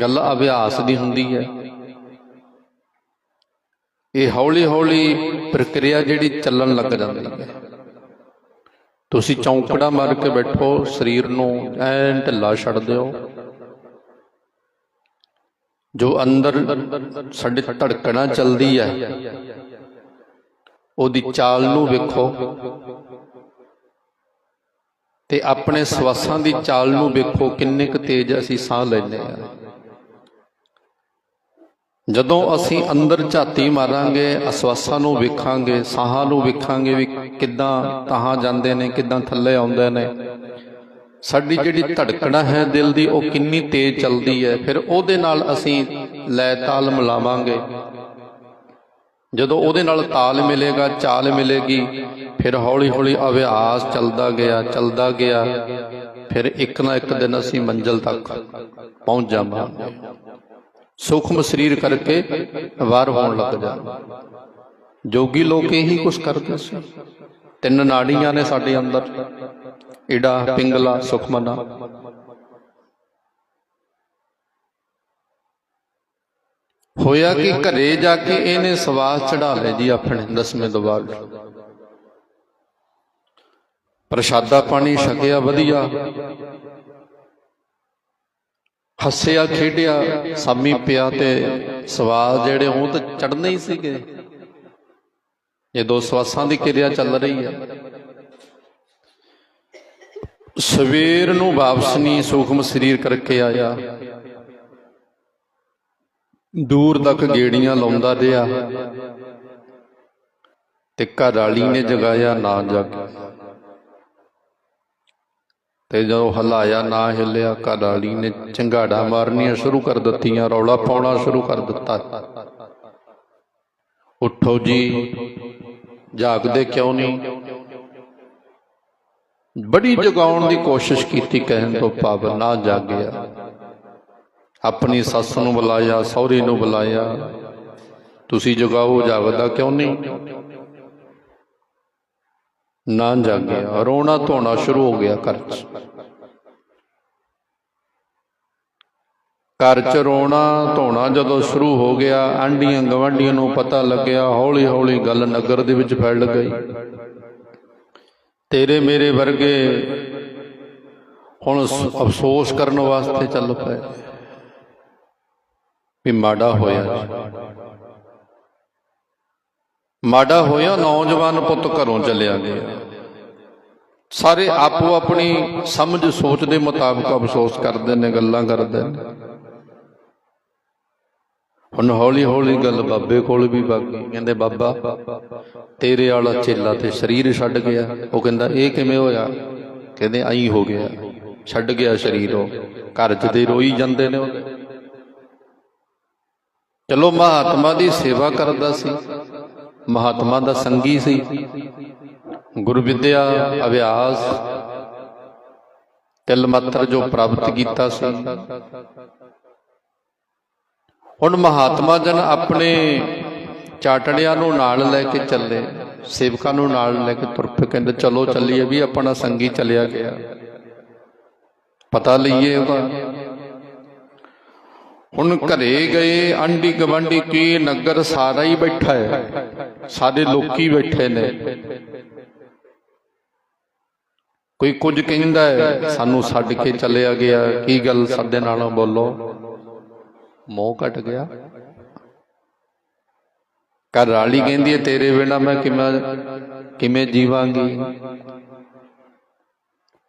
ਗੱਲ ਅਭਿਆਸ ਦੀ ਹੁੰਦੀ ਹੈ। ਇਹ ਹੌਲੀ ਹੌਲੀ ਪ੍ਰਕਿਰਿਆ ਜਿਹੜੀ ਚੱਲਣ ਲੱਗ ਜਾਂਦੀ ਹੈ। ਤੁਸੀਂ ਚੌਂਕੜਾ ਮਾਰ ਕੇ ਬੈਠੋ, ਸਰੀਰ ਨੂੰ ਐਨ ਢਿੱਲਾ ਛੱਡ ਦਿਓ। ਜੋ ਅੰਦਰ ਸਾਡੇ ਧੜਕਣਾ ਚੱਲਦੀ ਹੈ, ਉਹਦੀ ਚਾਲ ਨੂੰ ਵੇਖੋ। ਤੇ ਆਪਣੇ ਸਵਾਸਾਂ ਦੀ ਚਾਲ ਨੂੰ ਵੇਖੋ, ਕਿੰਨੇ ਕੁ ਤੇਜ਼ ਅਸੀਂ ਸਾਹ ਲੈਂਦੇ ਆ ਜਦੋਂ ਅਸੀਂ ਅੰਦਰ ਝਾਤੀ ਮਾਰਾਂਗੇ, ਅਸਵਾਸਾਂ ਨੂੰ ਵੇਖਾਂਗੇ, ਸਾਹਾਂ ਨੂੰ ਵੇਖਾਂਗੇ ਵੀ ਕਿੱਦਾਂ ਤਾਹਾਂ ਜਾਂਦੇ ਨੇ, ਕਿੱਦਾਂ ਥੱਲੇ ਆਉਂਦੇ ਨੇ। ਸਾਡੀ ਜਿਹੜੀ ਧੜਕਣਾ ਹੈ ਦਿਲ ਦੀ, ਉਹ ਕਿੰਨੀ ਤੇਜ਼ ਚੱਲਦੀ ਹੈ। ਫਿਰ ਉਹਦੇ ਨਾਲ ਅਸੀਂ ਲੈ ਤਾਲ ਮਿਲਾਵਾਂਗੇ ਜਦੋਂ ਉਹਦੇ ਨਾਲ ਤਾਲ ਮਿਲੇਗਾ, ਚਾਲ ਮਿਲੇਗੀ, ਫਿਰ ਹੌਲੀ ਹੌਲੀ ਅਭਿਆਸ ਚੱਲਦਾ ਗਿਆ ਚੱਲਦਾ ਗਿਆ। ਫਿਰ ਇੱਕ ਨਾ ਇੱਕ ਦਿਨ ਅਸੀਂ ਮੰਜ਼ਲ ਤੱਕ ਪਹੁੰਚ ਜਾਵਾਂਗੇ। ਸੂਖਮ ਸਰੀਰ ਕਰਕੇ ਵਾਰ ਹੋਣ ਲੱਗ ਜਾ। ਜੋਗੀ ਲੋਕ ਇਹੀ ਕੁਛ ਕਰਦੇ ਸੀ ਤਿੰਨ ਨਾੜੀਆਂ ਨੇ ਸਾਡੇ ਅੰਦਰ। ਈੜਾ ਪਿੰਗਲਾ, ਸੁਖਮਨਾ। ਹੋਇਆ ਕਿ ਘਰੇ ਜਾ ਕੇ ਇਹਨੇ ਸਵਾਸ ਚੜਾ ਲਏ ਜੀ ਆਪਣੇ ਦਸਵੇਂ ਦਵਾਰ ਪ੍ਰਸ਼ਾਦਾ ਪਾਣੀ, ਛਕਿਆ, ਵਧੀਆ। ਹੱਸਿਆ, ਖੇਡਿਆ, ਸਾਮੀ ਪਿਆ ਤੇ ਸਵਾਸ ਜਿਹੜੇ ਉਹ ਤਾਂ ਚੜਨੇ ਹੀ ਸੀਗੇ। ਇਹ ਦੋ ਸਵਾਸਾਂ ਦੀ ਕਿਰਿਆ ਚੱਲ ਰਹੀ ਹੈ ਸਵੇਰ ਨੂੰ ਵਾਪਸ ਨਹੀਂ, ਸੂਖਮ ਸਰੀਰ ਕਰਕੇ ਆਇਆ। ਦੂਰ ਤੱਕ ਗੇੜੀਆਂ ਲਾਉਂਦਾ ਰਿਹਾ। ਤੇ ਘਰ ਵਾਲੀ ਨੇ ਜਗਾਇਆ, ਨਾ ਜਗ ਤੇ ਜਦੋਂ ਹਲਾਇਆ, ਨਾ ਹਿੱਲਿਆ, ਘਰ ਵਾਲੀ ਨੇ ਚੰਗਾੜਾ ਮਾਰਨੀਆਂ ਸ਼ੁਰੂ ਕਰ ਦਿੱਤੀਆਂ, ਰੌਲਾ ਪਾਉਣਾ ਸ਼ੁਰੂ ਕਰ ਦਿੱਤਾ। ਉੱਠੋ ਜੀ, ਜਾਗਦੇ ਕਿਉਂ ਨਹੀਂ? ਬੜੀ ਜਗਾਉਣ ਦੀ ਕੋਸ਼ਿਸ਼ ਕੀਤੀ ਕਹਿਣ ਤੋਂ ਪਾਵ ਨਾ ਜਾਗਿਆ। ਆਪਣੀ ਸੱਸ ਨੂੰ ਬੁਲਾਇਆ, ਸਹੁਰੇ ਨੂੰ ਬੁਲਾਇਆ, ਤੁਸੀਂ ਜਗਾਓ, ਜਾਗਦਾ ਕਿਉਂ ਨਹੀਂ? ਨਾ ਜਾਗਿਆ ਰੋਣਾ ਧੋਣਾ ਸ਼ੁਰੂ ਹੋ ਗਿਆ ਘਰ 'ਚ। ਘਰ 'ਚ ਰੋਣਾ ਧੋਣਾ ਜਦੋਂ ਸ਼ੁਰੂ ਹੋ ਗਿਆ ਆਂਡੀਆਂ ਗਵਾਂਡੀਆਂ ਨੂੰ ਪਤਾ ਲੱਗਿਆ ਹੌਲੀ ਹੌਲੀ ਗੱਲ ਨਗਰ ਦੇ ਵਿੱਚ ਫੈਲ ਗਈ। ਤੇਰੇ ਮੇਰੇ ਵਰਗੇ ਹੁਣ ਅਫਸੋਸ ਕਰਨ ਵਾਸਤੇ ਚੱਲ ਪਏ। ਵੀ ਮਾੜਾ ਹੋਇਆ ਮਾੜਾ ਹੋਇਆ ਨੌਜਵਾਨ ਪੁੱਤ ਘਰੋਂ ਚਲਿਆ ਗਿਆ। ਸਾਰੇ ਆਪੋ ਆਪਣੀ ਸਮਝ ਸੋਚ ਦੇ ਮੁਤਾਬਕ ਅਫਸੋਸ ਕਰਦੇ ਨੇ, ਗੱਲਾਂ ਕਰਦੇ ਨੇ। ਹੁਣ ਹੌਲੀ ਹੌਲੀ ਗੱਲ ਬਾਬੇ ਕੋਲ ਵੀ ਵਗ ਕਹਿੰਦੇ, ਬਾਬਾ, ਤੇਰੇ ਵਾਲਾ ਚੇਲਾ ਤੇ ਸਰੀਰ ਛੱਡ ਗਿਆ। ਉਹ ਕਹਿੰਦਾ, ਇਹ ਕਿਵੇਂ ਹੋਇਆ? ਕਹਿੰਦੇ, ਆਈ ਹੋ ਗਿਆ। ਛੱਡ ਗਿਆ ਸਰੀਰ ਉਹ। ਘਰ 'ਚ ਤੇ ਰੋਈ ਜਾਂਦੇ ਨੇ ਚਲੋ, ਮਹਾਤਮਾ ਦੀ ਸੇਵਾ ਕਰਦਾ ਸੀ। ਮਹਾਤਮਾ ਦਾ ਸੰਗੀ ਸੀ। ਗੁਰੂ ਵਿਦਿਆ ਅਭਿਆਸ ਤਿਲ ਮੱਤਰ ਜੋ ਪ੍ਰਾਪਤ ਕੀਤਾ ਸੀ। ਹੁਣ ਮਹਾਤਮਾ ਜਨ ਆਪਣੇ ਚਾਟੜਿਆਂ ਨੂੰ ਨਾਲ ਲੈ ਕੇ ਚੱਲੇ, ਸੇਵਕਾਂ ਨੂੰ ਨਾਲ ਲੈ ਕੇ ਤੁਰ ਪਏ, ਕਹਿੰਦੇ ਚਲੋ ਚੱਲੀਏ ਵੀ ਆਪਣਾ ਸੰਗੀ ਚਲਿਆ ਗਿਆ। ਪਤਾ ਲਈਏ ਉਹਦਾ। ਹੁਣ ਘਰੇ ਗਏ ਆਂਡੀ ਗਵੰਡੀ ਕੀ ਨਗਰ ਸਾਰਾ ਹੀ ਬੈਠਾ ਹੈ। ਸਾਰੇ ਲੋਕੀ ਬੈਠੇ ਨੇ। ਕੋਈ ਕੁਝ ਕਹਿੰਦਾ ਹੈ ਸਾਨੂੰ ਛੱਡ ਕੇ ਚਲਿਆ ਗਿਆ। ਕੀ ਗੱਲ ਸਾਡੇ ਨਾਲੋਂ ਬੋਲੋ? ਮੋਹ ਘਟ ਗਿਆ। ਘਰ ਵਾਲੀ ਕਹਿੰਦੀ ਹੈ ਤੇਰੇ ਬਿਨਾ ਮੈਂ ਕਿਵੇਂ ਕਿਵੇਂ ਜੀਵਾਂਗੀ?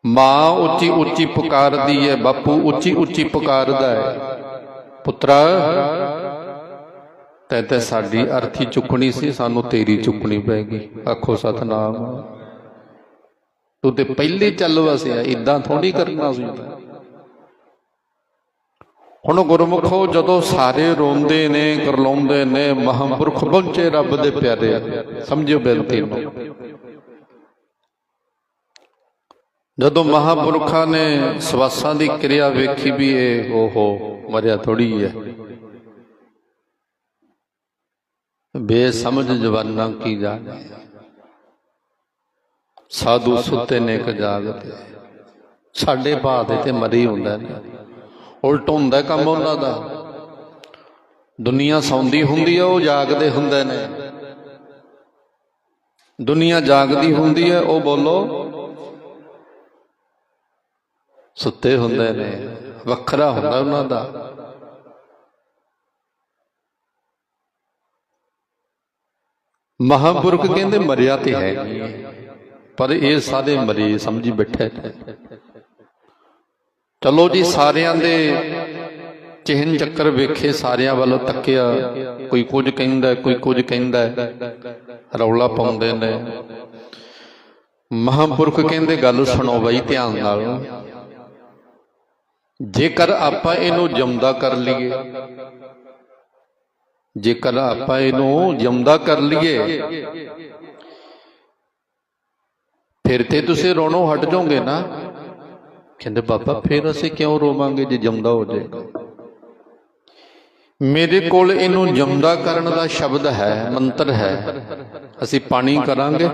ਮਾਂ ਉੱਚੀ ਉੱਚੀ ਪੁਕਾਰਦੀ ਹੈ ਬਾਪੂ ਉੱਚੀ ਉੱਚੀ ਪੁਕਾਰਦਾ ਹੈ। ਪੁੱਤਰਾ, ਤੈ ਤੇ ਸਾਡੀ ਅਰਥੀ ਚੁੱਕਣੀ ਸੀ, ਸਾਨੂੰ ਤੇਰੀ ਚੁੱਕਣੀ ਪੈਗੀ। ਆਖੋ ਸਤਨਾਮ। ਤੂੰ ਤੇ ਪਹਿਲੇ ਚੱਲ ਵਸਿਆ ਇਦਾਂ ਥੋੜੀ ਕਰਨਾ ਸੀ। ਹੁਣ ਗੁਰਮੁਖੋ ਜਦੋਂ ਸਾਰੇ ਰੋਂਦੇ ਨੇ, ਕਰਲਾਉਂਦੇ ਨੇ, ਮਹਾਂਪੁਰਖ ਪਹੁੰਚੇ ਰੱਬ ਦੇ ਪਿਆਰੇ। ਸਮਝਿਓ ਬੇਨਤੀ ਨੂੰ। ਜਦੋਂ ਮਹਾਪੁਰਖਾਂ ਨੇ ਸਵਾਸਾਂ ਦੀ ਕਿਰਿਆ ਵੇਖੀ ਵੀ ਇਹ ਓਹੋ ਮਰਿਆ ਥੋੜੀ ਹੈ। ਬੇਸਮਝ ਜਵਾਨਾਂ ਕੀ ਜਾਣੇ ਸਾਧੂ ਸੁੱਤੇ ਨੇ ਕ ਜਾਗਤੇ ਸਾਡੇ ਭਾਅ ਦੇ ਤੇ ਮਰੀ ਹੁੰਦਾ ਨੇ। ਉਲਟ ਹੁੰਦਾ ਕੰਮ ਉਹਨਾਂ ਦਾ। ਦੁਨੀਆ ਸੌਂਦੀ ਹੁੰਦੀ ਹੈ ਉਹ ਜਾਗਦੇ ਹੁੰਦੇ ਨੇ। ਦੁਨੀਆ ਜਾਗਦੀ ਹੁੰਦੀ ਹੈ ਉਹ ਬੋਲੋ ਸੁੱਤੇ ਹੁੰਦੇ ਨੇ, ਵੱਖਰਾ ਹੁੰਦਾ ਉਹਨਾਂ ਦਾ। ਮਹਾਂਪੁਰਖ ਕਹਿੰਦੇ ਮਰਿਆ ਤੇ ਹੈ ਪਰ ਇਹ ਸਾਰੇ ਮਰੇ ਸਮਝੀ ਬੈਠੇ ਚਲੋ ਜੀ, ਸਾਰਿਆਂ ਦੇ ਚਿਹਨ ਚੱਕਰ ਵੇਖੇ, ਸਾਰਿਆਂ ਵੱਲ ਤੱਕਿਆ। ਕੋਈ ਕੁਝ ਕਹਿੰਦਾ, ਕੋਈ ਕੁਝ ਕਹਿੰਦਾ, ਰੌਲਾ ਪਾਉਂਦੇ ਨੇ। ਮਹਾਂਪੁਰਖ ਕਹਿੰਦੇ ਗੱਲ ਸੁਣੋ ਬਈ ਧਿਆਨ ਨਾਲ। ਜੇਕਰ ਆਪਾਂ ਇਹਨੂੰ ਜਮਦਾ ਕਰ ਲਈਏ, ਜੇਕਰ ਆਪਾਂ ਇਹਨੂੰ ਜਮਦਾ ਕਰ ਲਈਏ, ਫਿਰ ਤੇ ਤੁਸੀਂ ਰੋਣੋਂ ਹਟ ਜਾਓਗੇ ਨਾ। ਕਹਿੰਦੇ, ਬਾਬਾ, ਫਿਰ ਅਸੀਂ ਕਿਉਂ ਰੋਵਾਂਗੇ ਜੇ ਜਮਦਾ ਹੋ ਜਾਏਗਾ ਮੇਰੇ ਕੋਲ ਇਹਨੂੰ ਜਮਦਾ ਕਰਨ ਦਾ ਸ਼ਬਦ ਹੈ, ਮੰਤਰ ਹੈ। ਅਸੀਂ ਪਾਣੀ ਕਰਾਂਗੇ।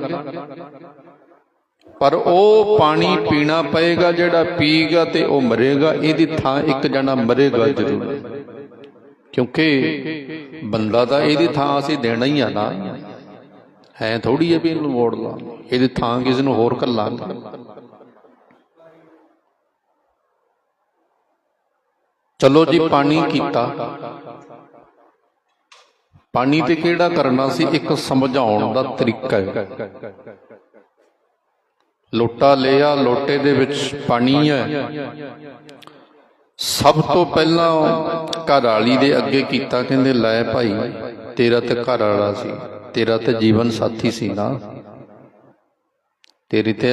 ਪਰ ਉਹ ਪਾਣੀ ਪੀਣਾ ਪਏਗਾ ਜਿਹੜਾ ਪੀਗਾ ਤੇ ਉਹ ਮਰੇਗਾ। ਇਹਦੀ ਥਾਂ ਇੱਕ ਜਣਾ ਮਰੇਗਾ ਜ਼ਰੂਰ। ਕਿਉਂਕਿ ਬੰਦਾ ਤਾਂ ਇਹਦੀ ਥਾਂ ਅਸੀਂ ਦੇਣਾ ਹੀ ਆ ਨਾ। ਹੈ ਥੋੜੀ ਹੈ ਵੀ ਇਹਨੂੰ ਮੋੜ ਲਾ। ਇਹਦੀ ਥਾਂ ਕਿਸੇ ਨੂੰ ਹੋਰ ਘੱਲਾਂਗੇ ਚਲੋ ਜੀ, ਪਾਣੀ ਕੀਤਾ। ਪਾਣੀ ਤੇ ਕਿਹੜਾ ਕਰਨਾ ਸੀ? ਇੱਕ ਸਮਝਾਉਣ ਦਾ ਤਰੀਕਾ ਹੈ। ਲੋਟਾ ਲਿਆ, ਲੋਟੇ ਦੇ ਵਿੱਚ ਪਾਣੀ ਹੈ। ਸਭ ਤੋਂ ਪਹਿਲਾਂ ਘਰ ਵਾਲੀ ਦੇ ਅੱਗੇ ਕੀਤਾ, ਕਹਿੰਦੇ, ਲੈ ਭਾਈ, ਤੇਰਾ ਤੇ ਘਰ ਵਾਲਾ ਸੀ, ਤੇਰਾ ਤੇ ਜੀਵਨ ਸਾਥੀ ਸੀ ਨਾ। ਤੇਰੀ ਤੇ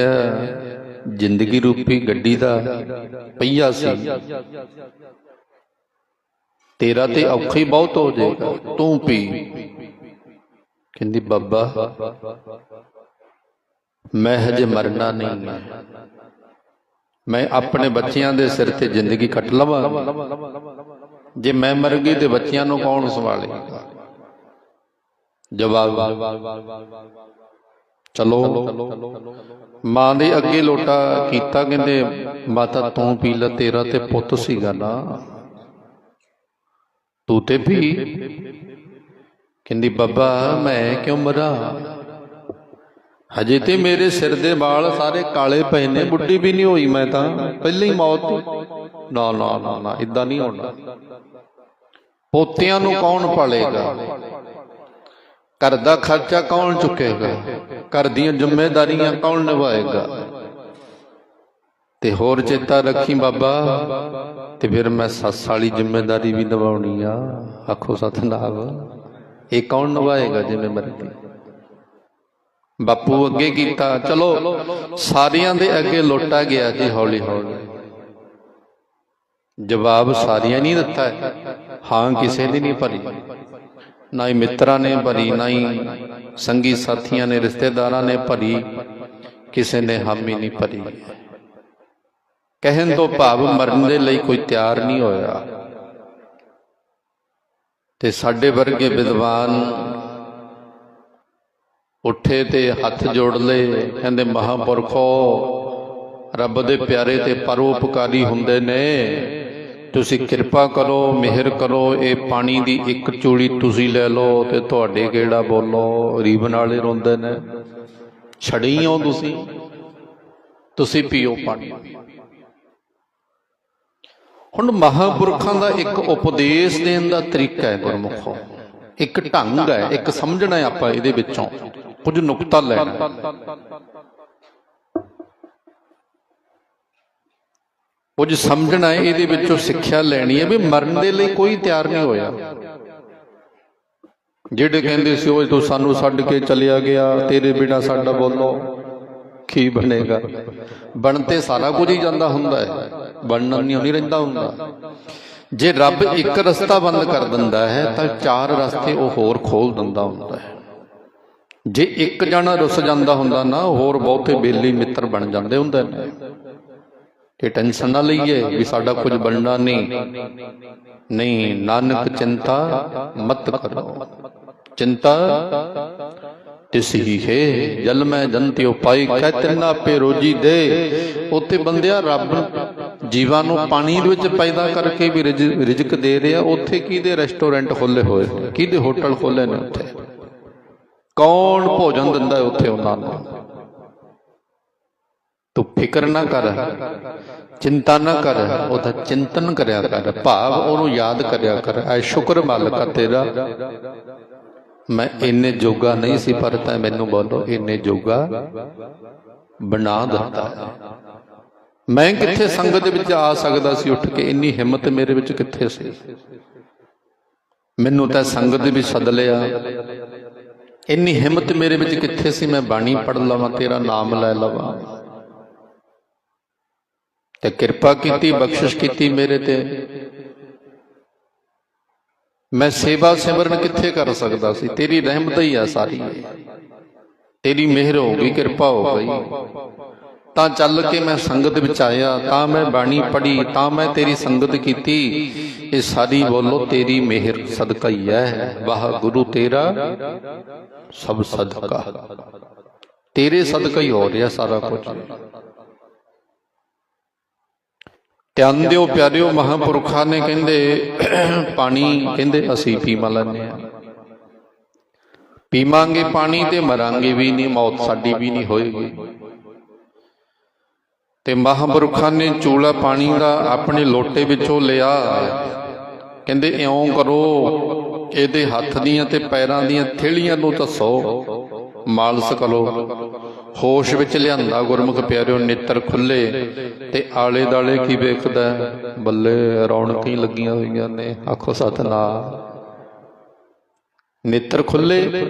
ਜ਼ਿੰਦਗੀ ਰੂਪੀ ਗੱਡੀ ਦਾ ਪਹੀਆ ਸੀ। ਤੇਰਾ ਤੇ ਔਖਾ ਬਹੁਤ ਹੋ ਜਾਏਗਾ, ਤੂੰ ਪੀ। ਕਹਿੰਦੀ, ਬਾਬਾ ਮੈਂ ਹਜੇ ਮਰਨਾ ਨਹੀਂ। ਮੈਂ ਆਪਣੇ ਬੱਚਿਆਂ ਦੇ ਸਿਰ ਤੇ ਜ਼ਿੰਦਗੀ ਕੱਟ ਲਵਾਂ। ਜੇ ਮੈਂ ਮਰ ਗਈ ਤੇ ਬੱਚਿਆਂ ਨੂੰ ਕੌਣ ਸੰਭਾਲੇਗਾ ਜਵਾਬ, ਚਲੋ, ਮਾਂ ਦੇ ਅੱਗੇ ਲੋਟਾ ਕੀਤਾ ਕਹਿੰਦੇ, ਮਾਤਾ ਤੂੰ ਪੀ ਲੈ, ਤੇਰਾ ਤੇ ਪੁੱਤ ਸੀਗਾ ਨਾ। ਤੂੰ ਤੇ ਵੀ ਕਹਿੰਦੀ, ਬੱਬਾ, ਮੈਂ ਕਿਉਂ ਮਰਾਂ? ਹਜੇ ਤੇ ਮੇਰੇ ਸਿਰ ਦੇ ਵਾਲ ਸਾਰੇ ਕਾਲੇ ਪਏ ਨੇ, ਬੁੱਢੀ ਵੀ ਨਹੀਂ ਹੋਈ ਮੈਂ ਤਾਂ। ਪਹਿਲਾਂ ਹੀ ਮੌਤ ਨਾ ਨਾ ਨਾ ਨਾ ਇਦਾਂ ਨਹੀਂ ਹੋਣਾ ਪੋਤਿਆਂ ਨੂੰ ਕੌਣ ਪਾਲੇਗਾ? ਘਰ ਦਾ ਖਰਚਾ ਕੌਣ ਚੁੱਕੇਗਾ? ਘਰ ਦੀਆਂ ਜ਼ਿੰਮੇਵਾਰੀਆਂ ਕੌਣ ਨਿਭਾਏਗਾ? ਤੇ ਹੋਰ ਚੇਤਾ ਰੱਖੀ ਬਾਬਾ, ਤੇ ਫਿਰ ਮੈਂ ਸੱਸ ਵਾਲੀ ਜ਼ਿੰਮੇਵਾਰੀ ਵੀ ਨਿਭਾਉਣੀ ਆ। ਆਖੋ ਸਤਨਾਮ, ਇਹ ਕੌਣ ਨਿਭਾਏਗਾ ਜਿਵੇਂ ਮਰਦੀ ਬਾਪੂ ਅੱਗੇ ਕੀਤਾ, ਚਲੋ, ਸਾਰਿਆਂ ਦੇ ਅੱਗੇ ਲੋਟਾ ਗਿਆ ਜੀ, ਹੌਲੀ ਹੌਲੀ। ਜਵਾਬ ਸਾਰਿਆਂ ਨਹੀਂ ਦਿੱਤਾ ਹਾਂ। ਕਿਸੇ ਦੀ ਨਹੀਂ ਭਰੀ। ਨਾ ਹੀ ਮਿੱਤਰਾਂ ਨੇ ਭਰੀ, ਨਾ ਹੀ ਸੰਗੀ ਸਾਥੀਆਂ ਨੇ, ਰਿਸ਼ਤੇਦਾਰਾਂ ਨੇ ਭਰੀ। ਕਿਸੇ ਨੇ ਹਾਮੀ ਨਹੀਂ ਭਰੀ। ਕਹਿਣ ਤੋਂ ਭਾਵ ਮਰਨ ਦੇ ਲਈ ਕੋਈ ਤਿਆਰ ਨਹੀਂ ਹੋਇਆ। ਤੇ ਸਾਡੇ ਵਰਗੇ ਵਿਦਵਾਨ ਉੱਠੇ ਤੇ ਹੱਥ ਜੋੜ ਲਏ, ਕਹਿੰਦੇ ਮਹਾਪੁਰਖੋ, ਰੱਬ ਦੇ ਪਿਆਰੇ ਤੇ ਪਰਉਪਕਾਰੀ ਹੁੰਦੇ ਨੇ। ਤੁਸੀਂ ਕਿਰਪਾ ਕਰੋ, ਮਿਹਰ ਕਰੋ, ਇਹ ਪਾਣੀ ਦੀ ਇੱਕ ਚੂੜੀ ਤੁਸੀਂ ਲੈ ਲਓ ਤੇ ਤੁਹਾਡੇ ਕਿਹੜਾ ਬੋਲੋ ਰੀਬਨ ਵਾਲੇ ਰੋਂਦੇ ਨੇ। ਛੜੀ ਹੋ ਤੁਸੀਂ ਤੁਸੀਂ ਪੀਓ ਪਾਣੀ। ਹੁਣ ਮਹਾਪੁਰਖਾਂ ਦਾ ਇੱਕ ਉਪਦੇਸ਼ ਦੇਣ ਦਾ ਤਰੀਕਾ ਹੈ ਗੁਰਮੁਖੋ। ਇੱਕ ਢੰਗ ਹੈ, ਇੱਕ ਸਮਝਣਾ ਆਪਾਂ ਇਹਦੇ ਵਿੱਚੋਂ। ਕੁਝ ਨੁਕਤਾ ਲੈਣਾ ਕੁਝ ਸਮਝਣਾ ਹੈ, ਇਹਦੇ ਵਿੱਚੋਂ ਸਿੱਖਿਆ ਲੈਣੀ ਹੈ ਵੀ ਮਰਨ ਦੇ ਲਈ ਕੋਈ ਤਿਆਰ ਨਹੀਂ ਹੋਇਆ। ਜਿਹੜੇ ਕਹਿੰਦੇ ਸੀ ਉਹ ਤੂੰ ਸਾਨੂੰ ਛੱਡ ਕੇ ਚਲਿਆ ਗਿਆ, ਤੇਰੇ ਬਿਨਾ ਸਾਡਾ ਬੋਲੋ, ਕੀ ਬਣੇਗਾ? ਬਣ ਤੇ ਸਾਰਾ ਕੁਝ ਹੀ ਜਾਂਦਾ ਹੁੰਦਾ ਹੈ, ਬਣਨਾ ਨਹੀਂ ਨਹੀਂ ਰਹਿੰਦਾ ਹੁੰਦਾ। ਜੇ ਰੱਬ ਇੱਕ ਰਸਤਾ ਬੰਦ ਕਰ ਦਿੰਦਾ ਹੈ, ਤਾਂ ਚਾਰ ਰਸਤੇ ਉਹ ਹੋਰ ਖੋਲ ਦਿੰਦਾ ਹੁੰਦਾ ਹੈ। ਜੇ ਇੱਕ ਜਣਾ ਰੁੱਸ ਜਾਂਦਾ ਹੁੰਦਾ ਨਾ, ਹੋਰ ਬਹੁਤੇ ਬੇਲੀ ਮਿੱਤਰ ਬਣ ਜਾਂਦੇ ਹੁੰਦੇ ਨੇ। ਇਹ ਟੈਨਸ਼ਨ ਨਾ ਲਈਏ ਵੀ ਸਾਡਾ ਕੁਝ ਬਣਨਾ ਨਹੀਂ। ਨਹੀਂ, ਨਾਨਕ ਚਿੰਤਾ ਮਤ ਕਰੋ। ਚਿੰਤਾ ਤਿਸ ਹੀ ਹੈ, ਜਲ ਮੈਂ ਜੰਤਿ ਉਪਾਈ, ਕਹਿ ਤਿੰਨਾ ਪੇ ਰੋਜੀ ਦੇ। ਉੱਥੇ ਬੰਦਿਆ ਰੱਬ ਜੀਵਾਂ ਨੂੰ ਪਾਣੀ ਦੇ ਵਿੱਚ ਪੈਦਾ ਕਰਕੇ ਵੀ ਰਿਜ਼ਕ ਦੇ ਰਿਹਾ। ਉੱਥੇ ਕਿਹਦੇ ਰੈਸਟੋਰੈਂਟ ਖੋਲੇ ਹੋਏ ਕਿਹਦੇ ਹੋਟਲ ਖੋਲੇ ਨੇ ਉੱਥੇ? ਕੌਣ ਭੋਜਨ ਦਿੰਦਾ ਉੱਥੇ ਉਹਨਾਂ ਨੂੰ? ਤੂੰ ਫਿਕਰ ਨਾ ਕਰ, ਚਿੰਤਾ ਨਾ ਕਰ, ਉਹਦਾ ਚਿੰਤਨ ਕਰਿਆ ਕਰ, ਭਾਵ ਉਹਨੂੰ ਯਾਦ ਕਰਿਆ ਕਰ, ਐ ਸ਼ੁਕਰ ਮਾਲਕਾ ਤੇਰਾ। ਮੈਂ ਇੰਨੇ ਜੋਗਾ ਨਹੀਂ ਸੀ, ਪਰ ਤੈਂ ਮੈਨੂੰ ਬੋਲੋ, ਇੰਨੇ ਜੋਗਾ ਬਣਾ ਦਿੱਤਾ। ਮੈਂ ਕਿੱਥੇ ਸੰਗਤ ਦੇ ਵਿੱਚ ਆ ਸਕਦਾ ਸੀ ਉੱਠ ਕੇ? ਇੰਨੀ ਹਿੰਮਤ ਮੇਰੇ ਵਿੱਚ ਕਿੱਥੇ ਸੀ? ਮੈਨੂੰ ਤਾਂ ਸੰਗਤ ਦੇ ਵਿੱਚ ਸੱਦ ਲਿਆ। ਇੰਨੀ ਹਿੰਮਤ ਮੇਰੇ ਵਿੱਚ ਕਿੱਥੇ ਸੀ? ਮੈਂ ਬਾਣੀ ਪੜ ਲਵਾਂ ਤੇਰਾ ਨਾਮ ਲੈ ਲਵਾਂ। ਤੇ ਕਿਰਪਾ ਕੀਤੀ ਬਖਸ਼ਿਸ਼ ਕੀਤੀ ਮੇਰੇ ਤੇ। ਮੈਂ ਸੇਵਾ ਸਿਮਰਨ ਕਿੱਥੇ ਕਰ ਸਕਦਾ ਸੀ? ਤੇਰੀ ਰਹਿਮਤ ਹੀ ਆ ਸਾਰੀ। ਤੇਰੀ ਮਿਹਰ ਹੋ ਗਈ ਕਿਰਪਾ ਹੋ ਗਈ। ਤਾਂ ਚੱਲ ਕੇ ਮੈਂ ਸੰਗਤ ਵਿੱਚ ਆਇਆ ਤਾਂ ਮੈਂ ਬਾਣੀ ਪੜ੍ਹੀ ਤਾਂ ਮੈਂ ਤੇਰੀ ਸੰਗਤ ਕੀਤੀ। ਇਹ ਸਾਰੀ ਬੋਲੋ ਤੇਰੀ ਮਿਹਰ ਸਦਕਾ ਹੀ ਹੈ। ਵਾਹ ਗੁਰੂ ਤੇਰਾ। ਸਭ ਸਦਕਾ। ਤੇਰੇ ਸਦਕਾ ਹੀ ਹੋ ਰਿਹਾ ਸਾਰਾ ਕੁਝ। ਧਿਆਨ ਦਿਓ ਪਿਆਰਿਓ, ਮਹਾਂਪੁਰਖਾਂ ਨੇ ਕਹਿੰਦੇ, ਪਾਣੀ ਕਹਿੰਦੇ ਅਸੀਂ ਪੀਵਾ ਲੈਂਦੇ ਆ ਪੀਵਾਂਗੇ ਪਾਣੀ ਤੇ ਮਰਾਂਗੇ ਵੀ ਨਹੀਂ, ਮੌਤ ਸਾਡੀ ਵੀ ਨਹੀਂ ਹੋਏਗੀ। ਤੇ ਮਹਾਂਪੁਰਖਾਂ ਨੇ ਚੂਲਾ ਪਾਣੀ ਦਾ ਆਪਣੇ ਲੋਟੇ ਵਿੱਚੋਂ ਲਿਆ। ਕਹਿੰਦੇ, ਇਉਂ ਕਰੋ ਇਹਦੇ ਹੱਥ ਦੀਆਂ ਤੇ ਪੈਰਾਂ ਦੀਆਂ ਥੇਲੀਆਂ ਨੂੰ ਧੱਸੋ ਮਾਲਸ ਕਰੋ ਹੋਸ਼ ਵਿੱਚ ਲਿਆਂਦਾ ਗੁਰਮੁਖ ਪਿਆਰਿਓ, ਨੇਤਰ ਖੁੱਲੇ ਤੇ ਆਲੇ ਦਾਲੇ ਕੀ ਵੇਖਦਾ? ਬੱਲੇ ਰੌਣਕਾਂ ਲੱਗੀਆਂ ਹੋਈਆਂ ਨੇ, ਆਖੋ ਸਤਨਾਮ। ਨੇਤਰ ਖੁੱਲੇ।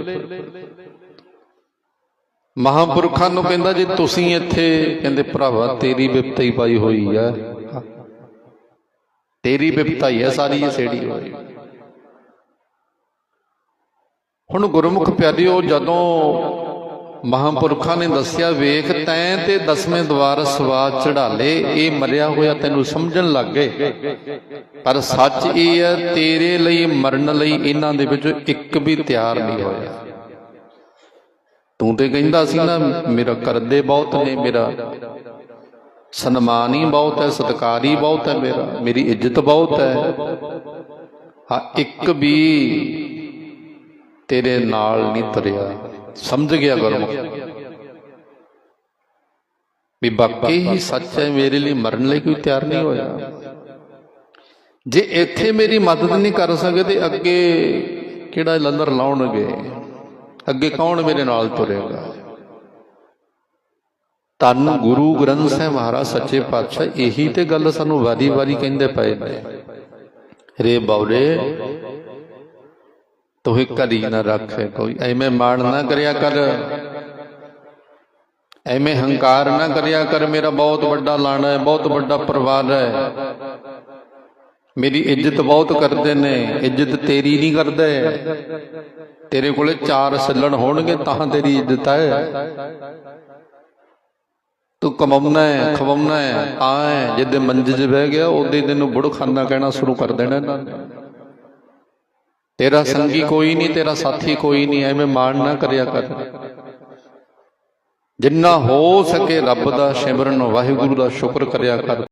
ਮਹਾਂਪੁਰਖਾਂ ਨੂੰ ਕਹਿੰਦਾ, ਜੇ ਤੁਸੀਂ ਇੱਥੇ, ਕਹਿੰਦੇ, ਭਰਾਵਾ, ਤੇਰੀ ਵਿਪਤਾ ਹੀ ਪਾਈ ਹੋਈ ਹੈ। ਤੇਰੀ ਵਿਪਤਾ ਹੀ ਹੈ, ਸਾਰੀ ਇਹ ਸੇੜੀ ਹੋਈ। ਹੁਣ ਗੁਰਮੁਖ ਪਿਆਰਿਓ, ਜਦੋਂ ਮਹਾਂਪੁਰਖਾਂ ਨੇ ਦੱਸਿਆ, ਵੇਖ ਤੈਂ ਤੇ ਦਸਵੇਂ ਦਵਾਰ ਸਵਾਦ ਚੜਾਲੇ ਇਹ ਮਰਿਆ ਹੋਇਆ ਤੈਨੂੰ ਸਮਝਣ ਲੱਗ ਗਏ। ਪਰ ਸੱਚ ਇਹ ਹੈ, ਤੇਰੇ ਲਈ ਮਰਨ ਲਈ ਇਹਨਾਂ ਦੇ ਵਿੱਚੋਂ ਇੱਕ ਵੀ ਤਿਆਰ ਨਹੀਂ ਹੋਇਆ। ਤੂੰ ਤੇ ਕਹਿੰਦਾ ਸੀ ਨਾ, ਮੇਰਾ ਕਰਦੇ ਬਹੁਤ ਨੇ ਮੇਰਾ। ਸਨਮਾਨ ਹੀ ਬਹੁਤ ਹੈ, ਸਤਿਕਾਰ ਹੀ ਬਹੁਤ ਹੈ ਮੇਰਾ, ਮੇਰੀ ਇੱਜ਼ਤ ਬਹੁਤ ਹੈ। ਹਾਂ, ਇੱਕ ਵੀ ਤੇਰੇ ਨਾਲ ਨਹੀਂ ਤੁਰਿਆ। ਸਮਝ ਗਿਆ ਗੁਰਮੁਖ ਵੀ ਬਾਕੀ ਹੀ ਸੱਚ ਹੈ, ਮੇਰੇ ਲਈ ਮਰਨ ਲਈ ਕੋਈ ਤਿਆਰ ਨਹੀਂ ਹੋਇਆ। ਜੇ ਇੱਥੇ ਮੇਰੀ ਮਦਦ ਨਹੀਂ ਕਰ ਸਕੇ ਤੇ ਅੱਗੇ ਕਿਹੜਾ ਲੰਦਰ ਲਾਉਣਗੇ? ਅੱਗੇ ਕੌਣ ਮੇਰੇ ਨਾਲ ਤੁਰੇਗਾ? ਤਨ ਗੁਰੂ ਗ੍ਰੰਥ ਸਾਹਿਬ ਮਹਾਰਾਜ, ਸੱਚੇ ਪਾਤਸ਼ਾਹ, ਇਹੀ ਤੇ ਗੱਲ ਸਾਨੂੰ ਵਾਰੀ-ਵਾਰੀ ਕਹਿੰਦੇ ਪਏ ਨੇ। ਰੇ ਬੌਰੇ ਤੋਹਿ ਕਰੀ ਨਾ ਰੱਖੇ ਕੋਈ। ਐਵੇਂ ਮਾਣ ਨਾ ਕਰਿਆ ਕਰ। ਐਵੇਂ ਹੰਕਾਰ ਨਾ ਕਰਿਆ ਕਰ। ਮੇਰਾ ਬਹੁਤ ਵੱਡਾ ਲਾਣਾ ਹੈ ਬਹੁਤ ਵੱਡਾ ਪਰਿਵਾਰ ਹੈ। ਮੇਰੀ ਇੱਜ਼ਤ ਬਹੁਤ ਕਰਦੇ ਨੇ। ਇੱਜ਼ਤ ਤੇਰੀ ਨਹੀਂ ਕਰਦੇ। ਤੇਰੇ ਕੋਲੇ ਚਾਰ ਸੱਲਣ ਹੋਣਗੇ ਤਾਂ ਤੇਰੀ ਇੱਜ਼ਤ ਹੈ। ਤੂੰ ਕਮਾਉਣਾ ਹੈ ਖਵਾਉਣਾ ਹੈ ਤਾਂ ਹੈ ਜਿੱਦੇ ਮੰਜੇ 'ਚ ਬਹਿ ਗਿਆ ਉਹਦੇ ਤੈਨੂੰ ਬੁੜਖਾਨਾ ਕਹਿਣਾ ਸ਼ੁਰੂ ਕਰ ਦੇਣਾ ਇਹਨਾਂ ਨੇ। ਤੇਰਾ ਸੰਗੀ ਕੋਈ ਨਹੀਂ ਤੇਰਾ ਸਾਥੀ ਕੋਈ ਨਹੀਂ ਐਵੇਂ ਮਾਣ ਨਾ ਕਰਿਆ ਕਰ। ਜਿੰਨਾ ਹੋ ਸਕੇ ਰੱਬ ਦਾ ਸਿਮਰਨ ਵਾਹਿਗੁਰੂ ਦਾ ਸ਼ੁਕਰ ਕਰਿਆ ਕਰ।